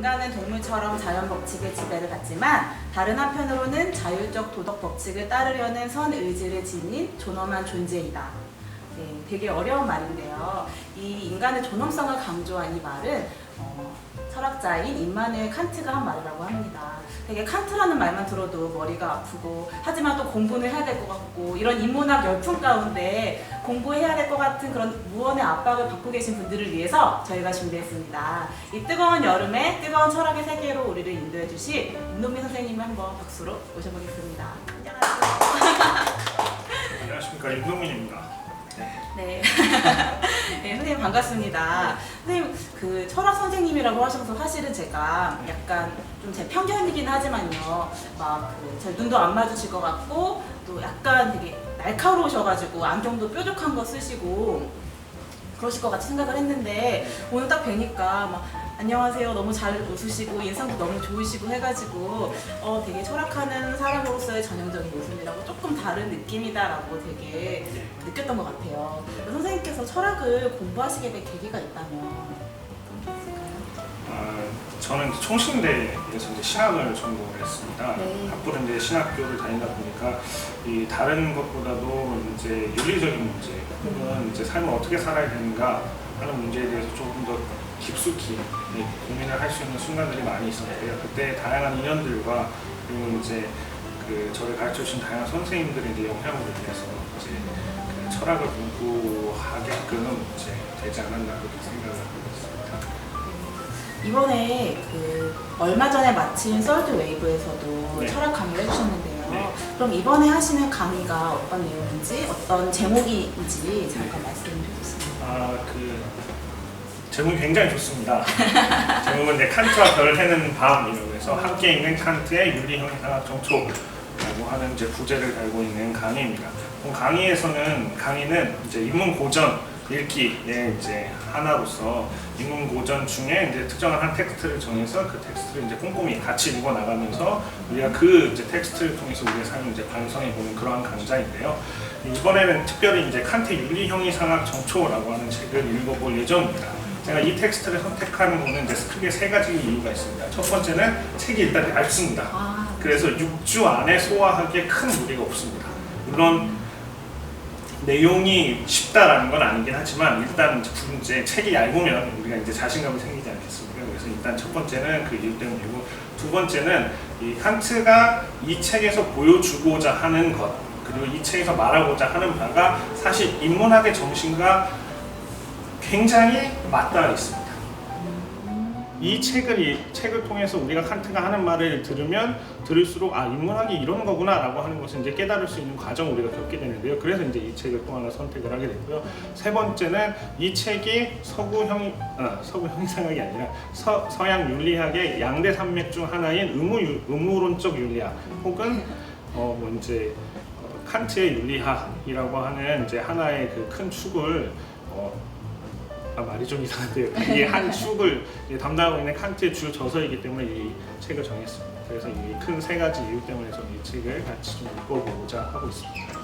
인간은 동물처럼 자연 법칙의 지배를 받지만 다른 한편으로는 자율적 도덕 법칙을 따르려는 선 의지를 지닌 존엄한 존재이다. 네, 되게 어려운 말인데요. 이 인간의 존엄성을 강조한 이 말은 어, 철학자인 임마누엘 칸트가 한 말이라고 합니다. 되게 칸트라는 말만 들어도 머리가 아프고 하지만 또 공부는 해야 될 것 같고 이런 인문학 열풍 가운데 공부해야 될 것 같은 그런 무언의 압박을 받고 계신 분들을 위해서 저희가 준비했습니다. 이 뜨거운 여름에 뜨거운 철학의 세계로 우리를 인도해 주실 임동민 선생님을 한번 박수로 모셔보겠습니다. 안녕하세요. 안녕하십니까 임동민입니다. 네. 네. 네, 선생님 반갑습니다. 선생님 그 철학 선생님이라고 하셔서 사실은 제가 약간 좀 제 편견이긴 하지만요. 막그제 눈도 안 맞으실 것 같고 또 약간 되게 날카로우셔가지고 안경도 뾰족한 거 쓰시고 그러실 것 같이 생각을 했는데 오늘 딱 뵈니까 막 안녕하세요 너무 잘 웃으시고 인상도 너무 좋으시고 해가지고 어 되게 철학하는 사람으로서의 전형적인 모습이라고 조금 다른 느낌이다라고 되게 느꼈던 것 같아요. 선생님께서 철학을 공부하시게 된 계기가 있다면 저는 이제 총신대에서 이제 신학을 전공을 했습니다. 네. 앞으로 이제 신학교를 다니다 보니까 이 다른 것보다도 이제 윤리적인 문제 혹은 이제 삶을 어떻게 살아야 되는가 하는 문제에 대해서 조금 더 깊숙이 예, 고민을 할 수 있는 순간들이 많이 있었는데요. 그때 다양한 인연들과 그리고 이제 그 저를 가르쳐 주신 다양한 선생님들의 이제 영향으로 인해서 이제 그 철학을 공부하게끔 이제 되지 않았나 그렇게 생각을 하고 있습니다. 이번에 그 얼마 전에 마친 썰드 웨이브에서도 네. 철학 강의를 해주셨는데요. 네. 그럼 이번에 하시는 강의가 어떤 내용인지 어떤 제목인지 잠깐 말씀해 주세요. 아, 그 제목이 굉장히 좋습니다. 제목은 이제 칸트와 별을 해는 밤이라고 해서 함께 있는 칸트의 윤리형이상학 정초라고 하는 이제 부제를 달고 있는 강의입니다. 강의에서는 강의는 이제 인문 고전 읽기의 이제 하나로서 인문 고전 중에 이제 특정한 한 텍스트를 정해서 그 텍스트를 이제 꼼꼼히 같이 읽어 나가면서 우리가 그 이제 텍스트를 통해서 우리의 삶을 이제 반성해 보는 그러한 강좌인데요. 이번에는 특별히 이제 칸트 윤리 형이 상학 정초라고 하는 책을 읽어볼 예정입니다. 제가 이 텍스트를 선택하는 거는 이제 크게 세 가지 이유가 있습니다. 첫 번째는 책이 일단 얇습니다. 아, 그래서 6주 안에 소화하기에 큰 무리가 없습니다. 물론 내용이 쉽다라는 건 아니긴 하지만 일단 이제 책이 얇으면 우리가 이제 자신감이 생기지 않겠습니까? 그래서 일단 첫 번째는 그 이유 때문이고 두 번째는 이 칸트가 이 책에서 보여주고자 하는 것 그리고 이 책에서 말하고자 하는 바가 사실 인문학의 정신과 굉장히 맞닿아 있습니다. 이 책을 이 책을 통해서 우리가 칸트가 하는 말을 들으면 들을수록 아 인문학이 이런 거구나라고 하는 것을 이제 깨달을 수 있는 과정을 우리가 겪게 되는데요. 그래서 이제 이 책을 또 하나 선택을 하게 됐고요. 세 번째는 이 책이 서구 형 아, 서구 형이상학이 아니라 서, 서양 윤리학의 양대 산맥 중 하나인 의무 유- 의무론적 윤리학 혹은 어 뭐 이제 어, 칸트의 윤리학이라고 하는 이제 하나의 그 큰 축을 어, 아, 말이 좀 이상한데요. 이게 한 축을 이제 담당하고 있는 칸트의 주 저서이기 때문에 이 책을 정했습니다. 그래서 이 큰 세 가지 이유 때문에 저는 이 책을 같이 좀 읽어보고자 하고 있습니다.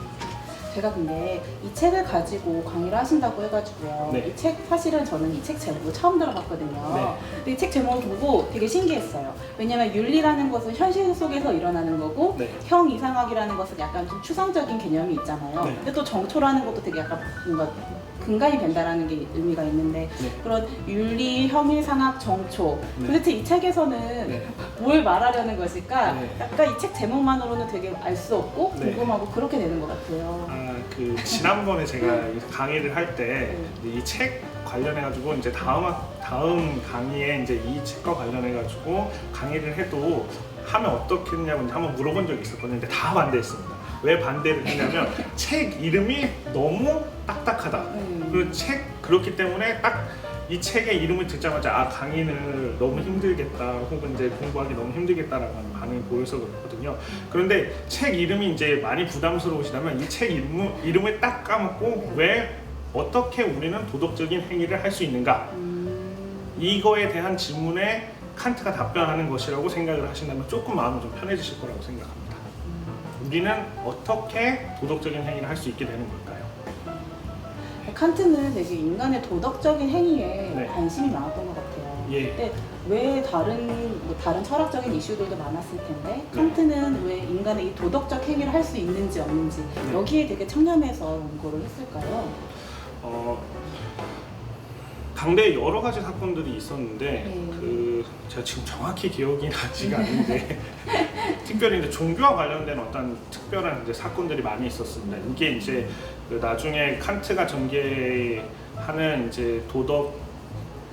제가 근데 이 책을 가지고 강의를 하신다고 해가지고요. 네. 이 책 사실은 저는 이 책 제목을 처음 들어봤거든요. 네. 근데 이 책 제목을 보고 되게 신기했어요. 왜냐면 윤리라는 것은 현실 속에서 일어나는 거고 네. 형 이상학이라는 것은 약간 좀 추상적인 개념이 있잖아요. 네. 근데 또 정초라는 것도 되게 약간 뭔가 근간이 된다라는 게 의미가 있는데 네. 그런 윤리, 형이상학, 정초 네. 도대체 이 책에서는 네. 뭘 말하려는 것일까? 네. 약간 이 책 제목만으로는 되게 알 수 없고 네. 궁금하고 그렇게 되는 것 같아요. 아, 그 지난번에 제가 강의를 할때 네. 이책 관련해 가지고 이제 다음 학- 다음 강의에 이제 이 책과 관련해 가지고 강의를 해도 하면 어떻겠냐고 이제 한번 물어본 적이 있었거든요. 근데 다 반대했습니다. 왜 반대를 했냐면 책 이름이 너무 딱딱하다. 음. 그책 그렇기 때문에 딱 이 책의 이름을 듣자마자 아 강의는 너무 힘들겠다 혹은 이제 공부하기 너무 힘들겠다라고 하는 반응이 보여서 그렇거든요. 그런데 책 이름이 이제 많이 부담스러우시다면 이 책 이름, 이름을 딱 까먹고 왜 어떻게 우리는 도덕적인 행위를 할 수 있는가 음. 이거에 대한 질문에 칸트가 답변하는 것이라고 생각을 하신다면 조금 마음이 좀 편해지실 거라고 생각합니다. 우리는 어떻게 도덕적인 행위를 할 수 있게 되는 걸까요? 칸트는 되게 인간의 도덕적인 행위에 네. 관심이 많았던 것 같아요. 예. 근데 왜 다른 뭐 다른 철학적인 이슈들도 많았을 텐데 네. 칸트는 왜 인간의 이 도덕적 행위를 할 수 있는지 없는지 네. 여기에 되게 청렴해서 원고를 했을까요? 어, 당대에 여러 가지 사건들이 있었는데 네. 그 제가 지금 정확히 기억이 나지가 않는데 특별히 이제 종교와 관련된 어떤 특별한 이제 사건들이 많이 있었습니다. 이게 이제 그 나중에 칸트가 전개하는 이제 도덕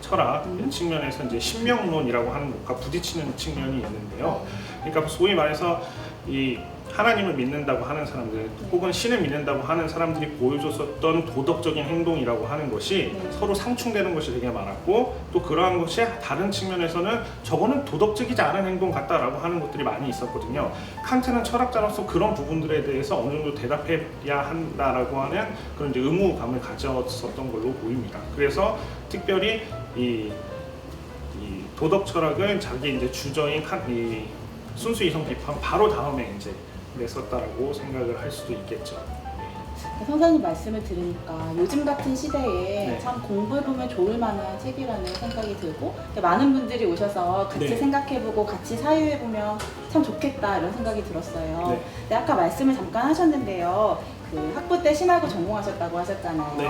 철학 음. 측면에서 이제 신명론이라고 하는 것과 부딪히는 측면이 있는데요. 그러니까 소위 말해서 이 하나님을 믿는다고 하는 사람들 혹은 신을 믿는다고 하는 사람들이 보여줬었던 도덕적인 행동이라고 하는 것이 네. 서로 상충되는 것이 되게 많았고 또 그러한 것이 다른 측면에서는 저거는 도덕적이지 않은 행동 같다라고 하는 것들이 많이 있었거든요. 칸트는 철학자로서 그런 부분들에 대해서 어느 정도 대답해야 한다라고 하는 그런 이제 의무감을 가졌었던 걸로 보입니다. 그래서 특별히 이, 이 도덕 철학을 자기 이제 주저인 칸, 이 순수 이성 비판 바로 다음에 이제 냈었다라고 생각을 할 수도 있겠죠. 네. 선생님 말씀을 들으니까 요즘 같은 시대에 네. 참 공부해 보면 좋을 만한 책이라는 생각이 들고 많은 분들이 오셔서 같이 네. 생각해보고 같이 사유해 보면 참 좋겠다 이런 생각이 들었어요. 네. 근데 아까 말씀을 잠깐 하셨는데요. 그 학부 때 신학을 전공하셨다고 하셨잖아요. 네.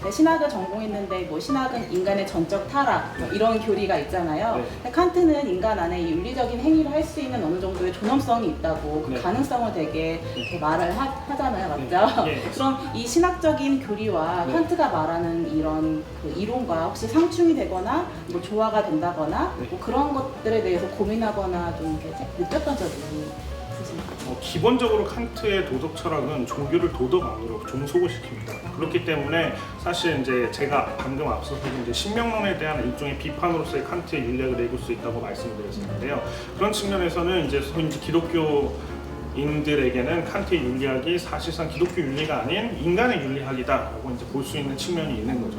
근데 신학을 전공했는데 뭐 신학은 인간의 전적 타락 뭐 이런 교리가 있잖아요. 네. 근데 칸트는 인간 안에 이 윤리적인 행위를 할 수 있는 어느 정도의 존엄성이 있다고 그 네. 가능성을 되게 네. 이렇게 말을 하, 하잖아요, 맞죠? 네. 예. 그럼 이 신학적인 교리와 네. 칸트가 말하는 이런 그 이론과 혹시 상충이 되거나 뭐 조화가 된다거나 네. 뭐 그런 것들에 대해서 고민하거나 좀 이렇게 느꼈던 적이 기본적으로 칸트의 도덕 철학은 종교를 도덕 안으로 종속을 시킵니다. 그렇기 때문에 사실 이제 제가 방금 앞서서 이제 신명론에 대한 일종의 비판으로서의 칸트의 윤리학을 읽을 수 있다고 말씀드렸었는데요. 그런 측면에서는 이제 소위 이제 기독교 인들에게는 칸트의 윤리학이 사실상 기독교 윤리가 아닌 인간의 윤리학이다라고 이제 볼 수 있는 측면이 있는 거죠.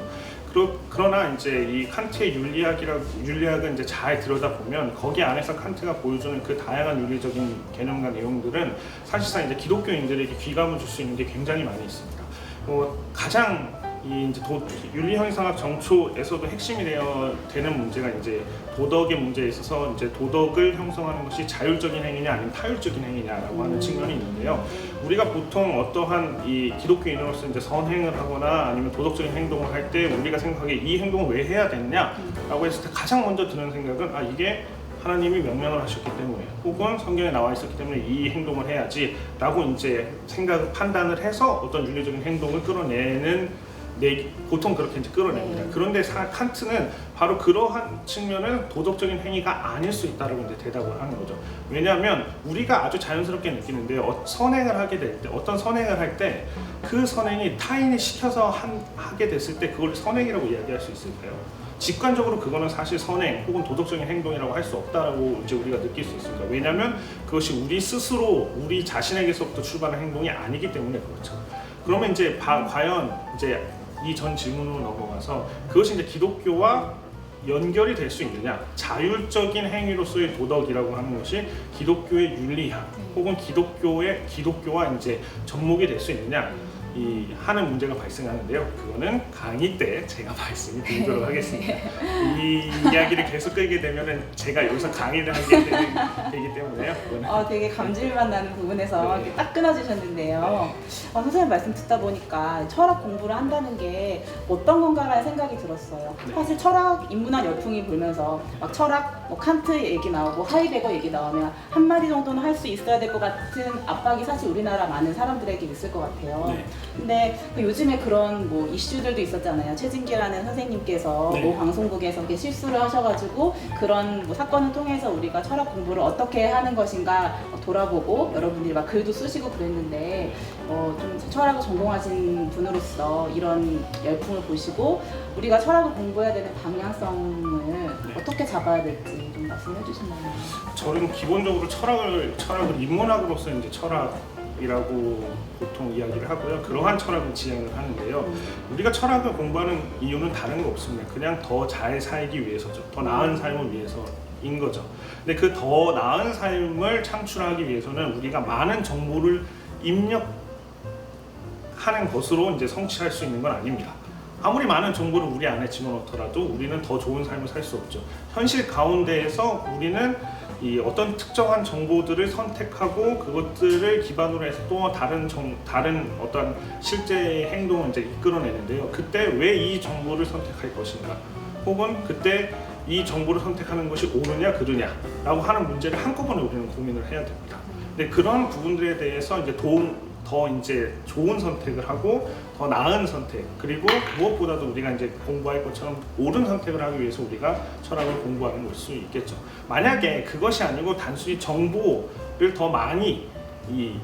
그러, 그러나 이제 이 칸트의 윤리학이라 윤리학은 이제 잘 들여다 보면 거기 안에서 칸트가 보여주는 그 다양한 윤리적인 개념과 내용들은 사실상 이제 기독교인들에게 귀감을 줄 수 있는 게 굉장히 많이 있습니다. 어, 가장 이 이제 도, 윤리형이상학 정초에서도 핵심이 되어 되는 문제가 이제 도덕의 문제에 있어서 이제 도덕을 형성하는 것이 자율적인 행위냐 아니면 타율적인 행위냐라고 하는 음. 측면이 있는데요. 우리가 보통 어떠한 이 기독교인으로서 이제 선행을 하거나 아니면 도덕적인 행동을 할 때 우리가 생각하기에 이 행동을 왜 해야 되느냐라고 했을 때 가장 먼저 드는 생각은 아 이게 하나님이 명령을 하셨기 때문에 혹은 성경에 나와 있었기 때문에 이 행동을 해야지라고 이제 생각 판단을 해서 어떤 윤리적인 행동을 끌어내는 내 보통 그렇게 이제 끌어냅니다. 네. 그런데 사, 칸트는 바로 그러한 측면은 도덕적인 행위가 아닐 수 있다라고 이제 대답을 하는 거죠. 왜냐하면 우리가 아주 자연스럽게 느끼는데 어, 선행을 하게 될 때 어떤 선행을 할 때 그 선행이 타인이 시켜서 한, 하게 됐을 때 그걸 선행이라고 이야기할 수 있을까요? 직관적으로 그거는 사실 선행 혹은 도덕적인 행동이라고 할 수 없다라고 이제 우리가 느낄 수 있습니다. 왜냐하면 그것이 우리 스스로 우리 자신에게서부터 출발한 행동이 아니기 때문에 그렇죠. 그러면 이제 바- 과연 이제 이 전 질문으로 넘어가서 그것이 이제 기독교와 연결이 될 수 있느냐 자율적인 행위로서의 도덕이라고 하는 것이 기독교의 윤리학 혹은 기독교의 기독교와 이제 접목이 될 수 있느냐 이 하는 문제가 발생하는데요. 그거는 강의 때 제가 말씀을 드리도록 하겠습니다. 이 이야기를 계속 끌게 되면은 제가 여기서 강의를 하게 되는, 되기 때문에요. 그거는 어, 되게 감질만 나는 부분에서 네. 이렇게 딱 끊어주셨는데요. 어, 선생님 말씀 듣다 보니까 철학 공부를 한다는 게 어떤 건가라는 생각이 들었어요. 네. 사실 철학 인문학 열풍이 불면서 막 철학, 뭐 칸트 얘기 나오고 하이데거 얘기 나오면 한 마디 정도는 할 수 있어야 될 것 같은 압박이 사실 우리나라 많은 사람들에게 있을 것 같아요. 네. 근데 그 요즘에 그런 뭐 이슈들도 있었잖아요. 최진기라는 선생님께서 네. 뭐 방송국에서 이렇게 실수를 하셔가지고 그런 뭐 사건을 통해서 우리가 철학 공부를 어떻게 하는 것인가 돌아보고 여러분들이 막 글도 쓰시고 그랬는데 어, 좀 철학을 전공하신 분으로서 이런 열풍을 보시고 우리가 철학을 공부해야 되는 방향성을 네. 어떻게 잡아야 될지 좀 말씀해 주신다면. 저는 기본적으로 철학을 철학을 인문학으로서 이제 철학 이라고 보통 이야기를 하고요. 그러한 철학을 지향을 하는데요. 음. 우리가 철학을 공부하는 이유는 다른 거 없습니다. 그냥 더 잘 살기 위해서죠. 더 나은 삶을 위해서인 거죠. 근데 그 더 나은 삶을 창출하기 위해서는 우리가 많은 정보를 입력하는 것으로 이제 성취할 수 있는 건 아닙니다. 아무리 많은 정보를 우리 안에 집어넣더라도 우리는 더 좋은 삶을 살 수 없죠. 현실 가운데에서 우리는 이 어떤 특정한 정보들을 선택하고 그것들을 기반으로 해서 또 다른 정, 다른 어떤 실제 행동을 이제 이끌어내는데요. 그때 왜 이 정보를 선택할 것인가? 혹은 그때 이 정보를 선택하는 것이 옳으냐 그르냐라고 하는 문제를 한꺼번에 우리는 고민을 해야 됩니다. 근데 그런 부분들에 대해서 이제 도움 더 이제 좋은 선택을 하고 더 나은 선택 그리고 무엇보다도 우리가 이제 공부할 것처럼 옳은 선택을 하기 위해서 우리가 철학을 공부하는 걸 수 있겠죠. 만약에 그것이 아니고 단순히 정보를 더 많이 이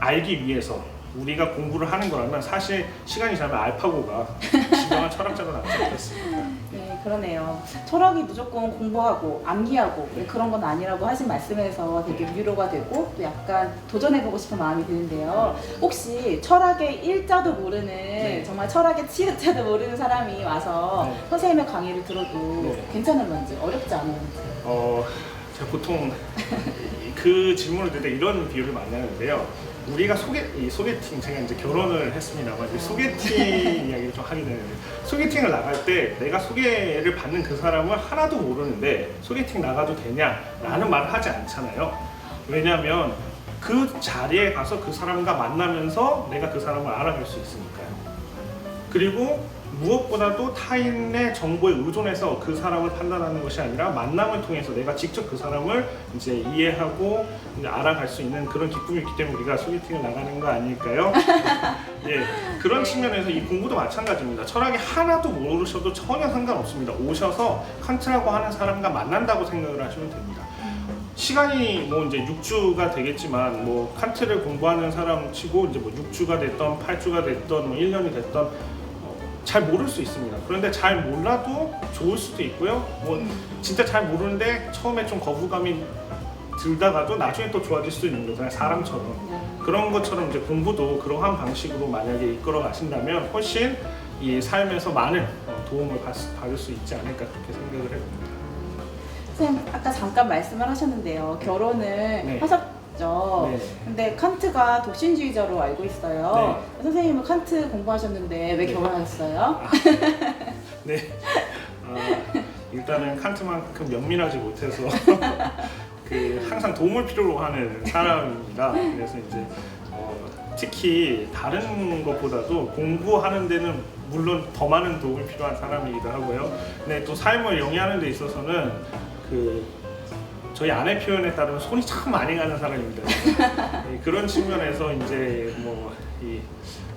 알기 위해서 우리가 공부를 하는 거라면 사실 시간이 지나면 알파고가 진정한 철학자로 나지 않겠습니까? 네, 그러네요. 철학이 무조건 공부하고 암기하고 네, 그런 건 아니라고 하신 말씀에서 되게 위로가 되고 또 약간 도전해보고 싶은 마음이 드는데요. 혹시 철학의 일자도 모르는 네. 정말 철학의 치읓자도 모르는 사람이 와서 네. 선생님의 강의를 들어도 네. 괜찮은 건지 어렵지 않은 건지. 어, 제가 보통 그 질문을 드릴 때 이런 비유를 많이 하는데요. 우리가 소개, 이 소개팅, 제가 이제 결혼을 했습니다만, 이제 소개팅 이야기를 좀 하게 되는데, 소개팅을 나갈 때 내가 소개를 받는 그 사람을 하나도 모르는데, 소개팅 나가도 되냐라는 말을 하지 않잖아요. 왜냐하면 그 자리에 가서 그 사람과 만나면서 내가 그 사람을 알아갈 수 있으니까요. 그리고 무엇보다도 타인의 정보에 의존해서 그 사람을 판단하는 것이 아니라 만남을 통해서 내가 직접 그 사람을 이제 이해하고 이제 알아갈 수 있는 그런 기쁨이 있기 때문에 우리가 소개팅을 나가는 거 아닐까요? 예, 그런 측면에서 이 공부도 마찬가지입니다. 철학이 하나도 모르셔도 전혀 상관없습니다. 오셔서 칸트라고 하는 사람과 만난다고 생각을 하시면 됩니다. 시간이 뭐 이제 6주가 되겠지만 뭐 칸트를 공부하는 사람 치고 이제 뭐 6주가 됐던 8주가 됐던 뭐 1년이 됐던 어, 잘 모를 수 있습니다. 그런데 잘 몰라도 좋을 수도 있고요. 뭐 진짜 잘 모르는데 처음에 좀 거부감이 들다가도 나중에 또 좋아질 수도 있는 거잖아요. 사람처럼. 네. 그런 것처럼 이제 공부도 그러한 방식으로 만약에 이끌어 가신다면 훨씬 이 삶에서 많은 어, 도움을 받, 받을 수 있지 않을까 그렇게 생각을 해봅니다. 선생님 아까 잠깐 말씀을 하셨는데요. 결혼을 네. 하셨 죠. 네. 근데 칸트가 독신주의자로 알고 있어요. 선생님은 칸트 공부하셨는데 왜 네. 결혼하셨어요? 네. 아, 일단은 칸트만큼 연민하지 못해서 그 항상 도움을 필요로 하는 사람입니다. 그래서 이제 어, 특히 다른 것보다도 공부하는 데는 물론 더 많은 도움이 필요한 사람이기도 하고요. 근데 또 삶을 영위하는 데 있어서는 그 저희 아내 표현에 따르면 손이 참 많이 가는 사람입니다. 네, 그런 측면에서 이제 뭐 이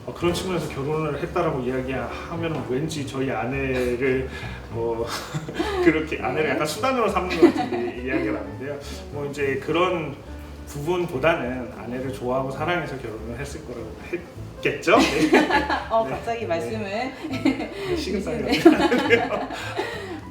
어, 그런 측면에서 결혼을 했다라고 이야기하면 왠지 저희 아내를 뭐 그렇게 아내를 약간 수단으로 삼는 것 같은 이야기가 나는데요. 뭐 이제 그런 부분보다는 아내를 좋아하고 사랑해서 결혼을 했을 거라고 했겠죠. 네. 어 네. 갑자기 말씀을 네. 식은살이 네.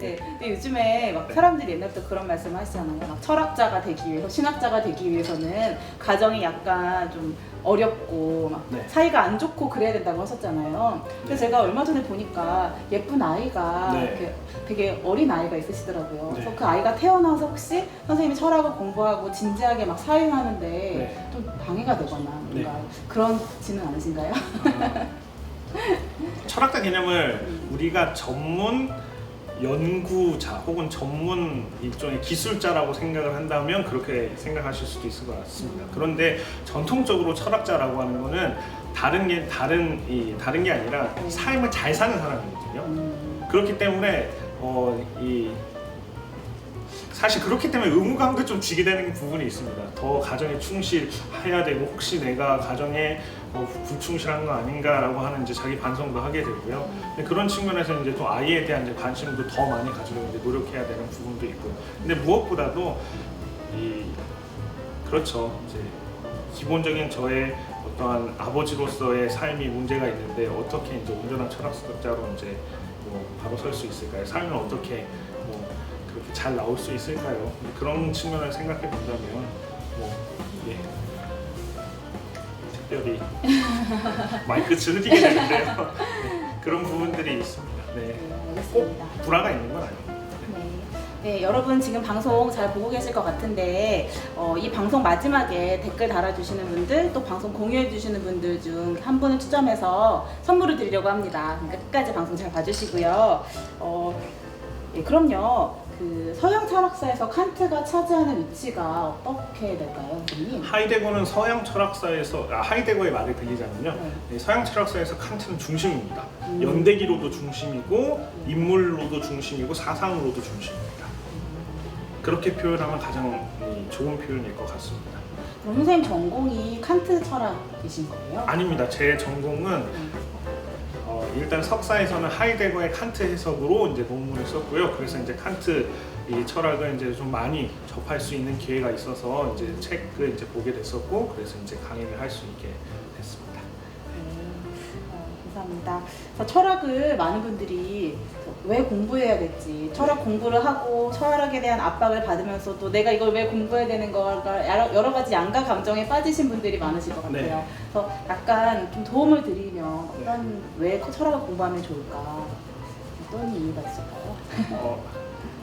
근데 요즘에 막 사람들이 옛날부터 그런 말씀 하시잖아요. 막 철학자가 되기 위해서 신학자가 되기 위해서는 가정이 약간 좀 어렵고 막 네. 사이가 안 좋고 그래야 된다고 하셨잖아요. 그래서 네. 제가 얼마 전에 보니까 예쁜 아이가 네. 이렇게 되게 어린 아이가 있으시더라고요. 그래서 네. 그 아이가 태어나서 혹시 선생님이 철학을 공부하고 진지하게 막 사용하는데 네. 좀 방해가 되거나 뭔가 그런지는 않으신가요? 아, 철학자 개념을 우리가 전문 연구자 혹은 전문 일종의 기술자라고 생각을 한다면 그렇게 생각하실 수도 있을 것 같습니다. 그런데 전통적으로 철학자라고 하는 거는 다른 게 다른 이 다른 게 아니라 네. 삶을 잘 사는 사람이거든요. 음, 그렇기 때문에 어, 이 사실 그렇기 때문에 의무감도 좀 지게 되는 부분이 있습니다. 더 가정에 충실해야 되고 혹시 내가 가정에 어, 불충실한 거 아닌가라고 하는 이제 자기 반성도 하게 되고요. 근데 그런 측면에서 이제 또 아이에 대한 이제 관심도 더 많이 가지려고 이제 노력해야 되는 부분도 있고요. 근데 무엇보다도 이 그렇죠. 이제 기본적인 저의 어떠한 아버지로서의 삶이 문제가 있는데 어떻게 이제 온전한 철학자로 이제 뭐 바로 설 수 있을까요? 삶을 어떻게 뭐 그렇게 잘 나올 수 있을까요? 그런 측면을 생각해 본다면 뭐 예. 특별히 마이크 즐기게 되는데요. 네, 그런 부분들이 있습니다. 네. 네, 꼭 알겠습니다. 불화가 있는 건 아니에요. 네. 네, 여러분 지금 방송 잘 보고 계실 것 같은데 어, 이 방송 마지막에 댓글 달아주시는 분들 또 방송 공유해주시는 분들 중 한 분을 추첨해서 선물을 드리려고 합니다. 그러니까 끝까지 방송 잘 봐주시고요. 어, 예, 그럼요. 그 서양 철학사에서 칸트가 차지하는 위치가 어떻게 될까요, 선생님? 하이데거는 서양 철학사에서 아, 하이데거의 말을 들리자면요. 네. 네, 서양 철학사에서 칸트는 중심입니다. 음. 연대기로도 중심이고 인물로도 중심이고 사상으로도 중심입니다. 그렇게 표현하면 가장 이, 좋은 표현일 것 같습니다. 그럼 선생님 전공이 칸트 철학이신 거예요? 아닙니다. 제 전공은 음. 어, 일단 석사에서는 하이데거의 칸트 해석으로 이제 논문을 썼고요. 그래서 이제 칸트 이 철학을 이제 좀 많이 접할 수 있는 기회가 있어서 이제 책을 이제 보게 됐었고 그래서 이제 강의를 할 수 있게 됐습니다. 네, 어, 감사합니다. 철학을 많은 분들이 왜 공부해야 될지, 철학 공부를 하고 철학에 대한 압박을 받으면서도 내가 이걸 왜 공부해야 되는 걸까 여러, 여러 가지 양가 감정에 빠지신 분들이 많으실 것 같아요. 네. 그래서 약간 좀 도움을 드리면 어떤 왜 철학을 공부하면 좋을까? 어떤 이유가 있을까요? 어,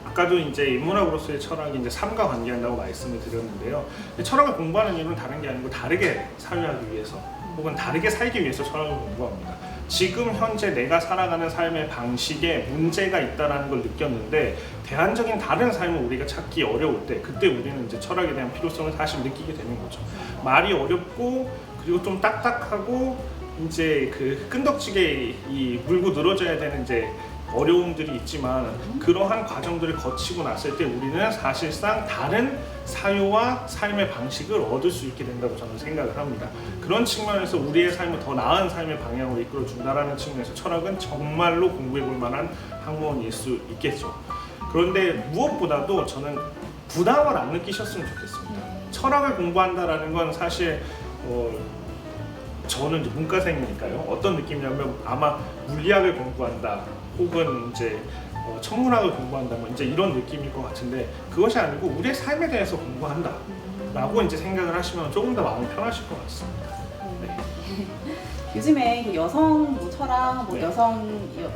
아까도 이제 인문학으로서의 철학이 이제 삶과 관계한다고 말씀을 드렸는데요. 철학을 공부하는 이유는 다른 게 아니고 다르게 살아가기 위해서 혹은 다르게 살기 위해서 철학을 공부합니다. 지금 현재 내가 살아가는 삶의 방식에 문제가 있다라는 걸 느꼈는데 대안적인 다른 삶을 우리가 찾기 어려울 때 그때 우리는 이제 철학에 대한 필요성을 사실 느끼게 되는 거죠. 말이 어렵고 그리고 좀 딱딱하고 이제 그 끈덕지게 이 물고 늘어져야 되는 이제 어려움들이 있지만 그러한 과정들을 거치고 났을 때 우리는 사실상 다른 사유와 삶의 방식을 얻을 수 있게 된다고 저는 생각을 합니다. 그런 측면에서 우리의 삶을 더 나은 삶의 방향으로 이끌어 준다라는 측면에서 철학은 정말로 공부해 볼 만한 학문일 수 있겠죠. 그런데 무엇보다도 저는 부담을 안 느끼셨으면 좋겠습니다. 철학을 공부한다라는 건 사실 어, 저는 문과생이니까요. 어떤 느낌이냐면 아마 물리학을 공부한다, 혹은 이제 어, 천문학을 공부한다, 뭐 이제 이런 느낌일 것 같은데 그것이 아니고 우리의 삶에 대해서 공부한다라고 이제 생각을 하시면 조금 더 마음이 편하실 것 같습니다. 네. 요즘에 그 여성 뭐 철학, 뭐 네. 여성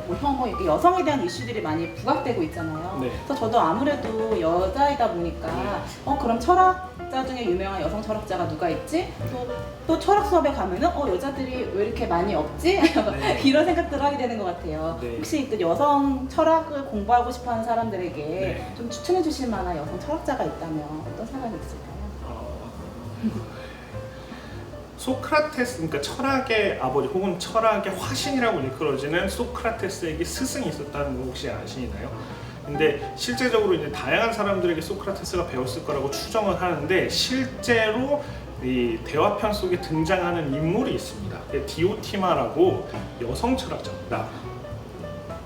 뭐 혐오 이렇게 여성에 대한 이슈들이 많이 부각되고 있잖아요. 네. 그래서 저도 아무래도 여자이다 보니까 네. 어 그럼 철학자 중에 유명한 여성 철학자가 누가 있지? 또, 또 철학 수업에 가면은 어 여자들이 왜 이렇게 많이 없지? 네. 이런 생각들을 하게 되는 것 같아요. 네. 혹시 그 여성 철학을 공부하고 싶어하는 사람들에게 네. 좀 추천해 주실 만한 여성 철학자가 있다면 어떤 사람이 있을까요? 어, 소크라테스, 그러니까 철학의 아버지 혹은 철학의 화신이라고 일컬어지는 소크라테스에게 스승이 있었다는 거 혹시 아시나요? 근데 실제적으로 이제 다양한 사람들에게 소크라테스가 배웠을 거라고 추정을 하는데 실제로 이 대화편 속에 등장하는 인물이 있습니다. 디오티마라고 여성 철학자입니다.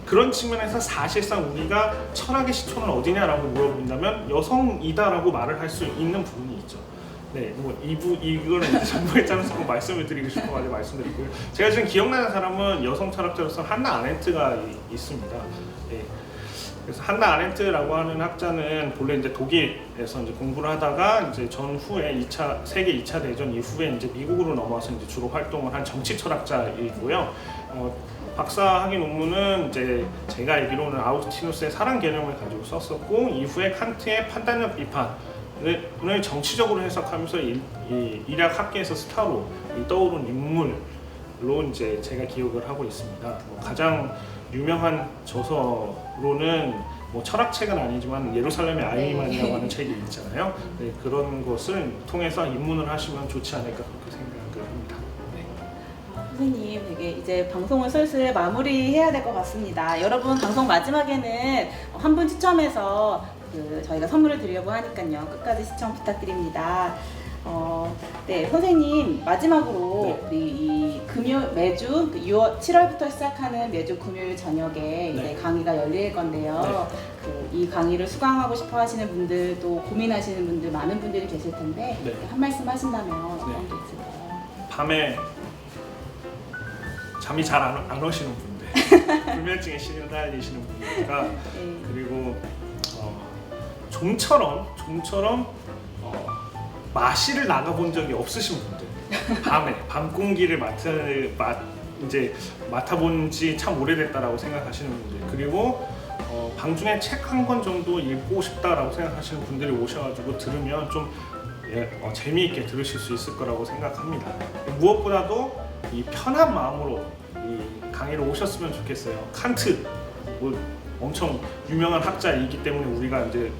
그런 측면에서 사실상 우리가 철학의 시초는 어디냐라고 물어본다면 여성이다라고 말을 할 수 있는 부분이 있죠. 네, 뭐 이부 이거는 정보에 짜면서 꼭 말씀을 드리고 싶어가지고 말씀드리고요. 제가 지금 기억나는 사람은 여성 철학자로서 한나 아렌트가 이- 있습니다. 네. 그래서 한나 아렌트라고 하는 학자는 본래 이제 독일에서 이제 공부를 하다가 이제 전후에 2차 세계 2차 대전 이후에 이제 미국으로 넘어와서 이제 주로 활동을 한 정치 철학자이고요. 어, 박사 학위 논문은 이제 제가 알기로는 아우구스티누스의 사랑 개념을 가지고 썼었고 이후에 칸트의 판단력 비판 을 정치적으로 해석하면서 일, 이 일학 학계에서 스타로 이 떠오른 인물로 이제 제가 기억을 하고 있습니다. 뭐 가장 유명한 저서로는 뭐 철학책은 아니지만 예루살렘의 아이만이라고 하는 책이 있잖아요. 네, 그런 것을 통해서 입문을 하시면 좋지 않을까 그렇게 생각을 합니다. 네. 선생님 되게 이제 방송을 슬슬 마무리해야 될 것 같습니다. 여러분 방송 마지막에는 한 분 추첨해서 그 저희가 선물을 드리려고 하니까요. 끝까지 시청 부탁드립니다. 어, 네 선생님 마지막으로 네. 우리 이 금요 매주 그 6월 7월부터 시작하는 매주 금요일 저녁에 이제 네. 강의가 열릴 건데요. 그이 강의를 수강하고 싶어 하시는 분들 또 고민하시는 분들 많은 분들이 계실 텐데 네. 한 말씀 하신다면 어떤 네. 게 있을까요? 밤에 잠이 잘 안 오시는 분들, 불면증에 시달리시는 분들과 네. 그리고 어, 좀처럼 좀처럼 어, 마시를 나가본 적이 없으신 분들, 밤에 밤 공기를 맡아 맡 이제 맡아본 지 참 오래됐다라고 생각하시는 분들, 그리고 어, 어, 방중에 책 한 권 정도 읽고 싶다라고 생각하시는 분들이 오셔가지고 들으면 좀 예, 어, 재미있게 들으실 수 있을 거라고 생각합니다. 무엇보다도 이 편한 마음으로 이 강의를 오셨으면 좋겠어요. 칸트 뭐 엄청 유명한 학자이기 때문에 우리가 이제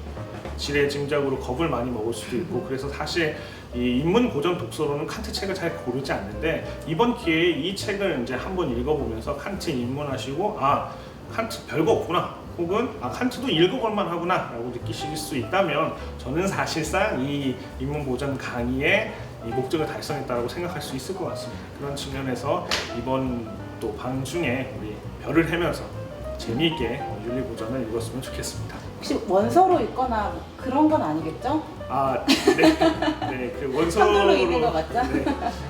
지레 짐작으로 겁을 많이 먹을 수도 있고 그래서 사실 이 인문 고전 독서로는 칸트 책을 잘 고르지 않는데 이번 기회에 이 책을 이제 한번 읽어보면서 칸트 입문하시고 아 칸트 별거 없구나 혹은 아 칸트도 읽어볼 만하구나 라고 느끼실 수 있다면 저는 사실상 이 인문 고전 강의의 이 목적을 달성했다고 생각할 수 있을 것 같습니다. 그런 측면에서 이번 또 방중에 우리 별을 헤면서 재미있게 어, 윤리 고전을 읽었으면 좋겠습니다. 혹시 원서로 읽거나 뭐 그런 건 아니겠죠? 아, 네, 네, 그 원서로 한글로 읽는 거 맞죠? 네,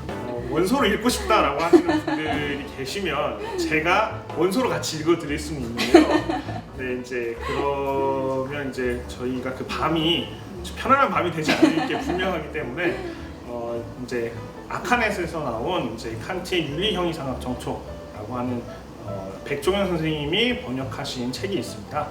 어, 원서로 읽고 싶다라고 하시는 분들이 계시면 제가 원서로 같이 읽어 드릴 수는 있는데요. 네, 이제 그러면 이제 저희가 그 밤이 편안한 밤이 되지 않을 게 분명하기 때문에 어, 이제 아카넷에서 나온 이제 칸트의 윤리 형이 상학 정초라고 하는 어, 백종현 선생님이 번역하신 책이 있습니다.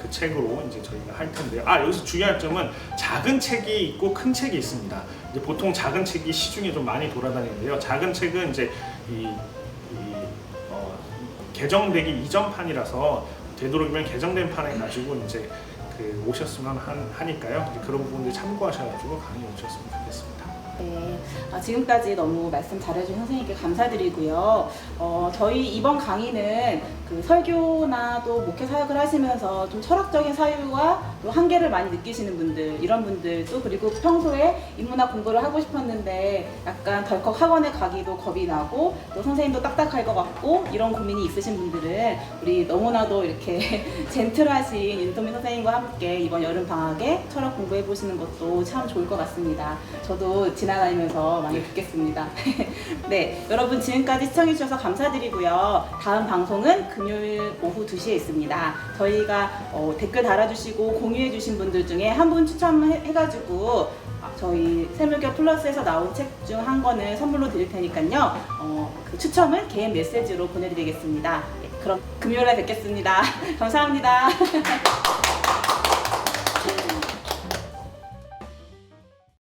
이그 책으로 이제 저희가 할 텐데요. 아 여기서 중요한 점은 작은 책이 있고 큰 책이 있습니다. 이제 보통 작은 책이 시중에 좀 많이 돌아다니는데요. 작은 책은 이제 이, 이 어, 개정되기 이전 판이라서 되도록이면 개정된 판을 가지고 이제 그 오셨으면 한, 하니까요. 이제 그런 부분들 참고하셔가지고 강의 오셨으면 좋겠습니다. 네, 아, 지금까지 너무 말씀 잘해준 선생님께 감사드리고요. 어, 저희 이번 강의는 그 설교나 또 목회 사역을 하시면서 좀 철학적인 사유와 또 한계를 많이 느끼시는 분들, 이런 분들 또 그리고 평소에 인문학 공부를 하고 싶었는데 약간 덜컥 학원에 가기도 겁이 나고 또 선생님도 딱딱할 것 같고 이런 고민이 있으신 분들은 우리 너무나도 이렇게 젠틀하신 윤도민 선생님과 함께 이번 여름 방학에 철학 공부해 보시는 것도 참 좋을 것 같습니다. 저도 지나다니면서 많이 듣겠습니다. 네, 여러분 지금까지 시청해 주셔서 감사드리고요. 다음 방송은 금요일 오후 2시에 있습니다. 저희가 어, 댓글 달아주시고 공유해 주신 분들 중에 한 분 추첨해가지고 아, 저희 세물교 플러스에서 나온 책 중 한 권을 선물로 드릴 테니까요. 어, 그 추첨은 개인 메시지로 보내드리겠습니다. 네, 그럼 금요일에 뵙겠습니다. 감사합니다.